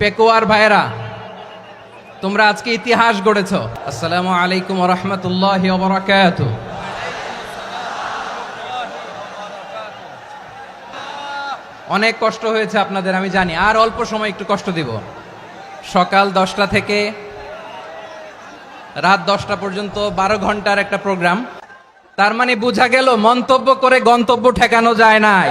পেকুয়ার ভাইরা তোমরা আজকে ইতিহাস গড়েছ। আসসালামু আলাইকুম রহমতুল্লাহ অনেক কষ্ট হয়েছে আপনাদের, আমি জানি। আর অল্প সময় একটু কষ্ট দিব। সকাল দশটা থেকে রাত দশটা পর্যন্ত বারো ঘণ্টার একটা প্রোগ্রাম। তার মানে বোঝা গেল, মন্তব্য করে গন্তব্য ঠেকানো যায় নাই।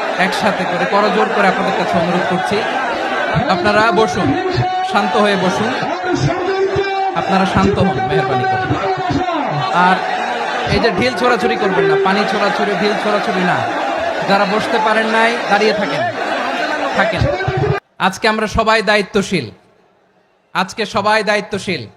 একসাথে করে করজোর করে আপনাদের কাছে অনুরোধ করছি। আপনারা বসুন, শান্ত হয়ে বসুন। আপনারা শান্ত হন, মেহরবানি করে আর এই যে ঢিল ছোড়াছুরি করবেন না, পানি ছোড়াছুরি ঢিল ছোড়াছুরি না। যারা বসতে পারেন নাই, দাঁড়িয়ে থাকেন। থাকেন। আজকে আমরা সবাই দায়িত্বশীল। আজকে সবাই দায়িত্বশীল।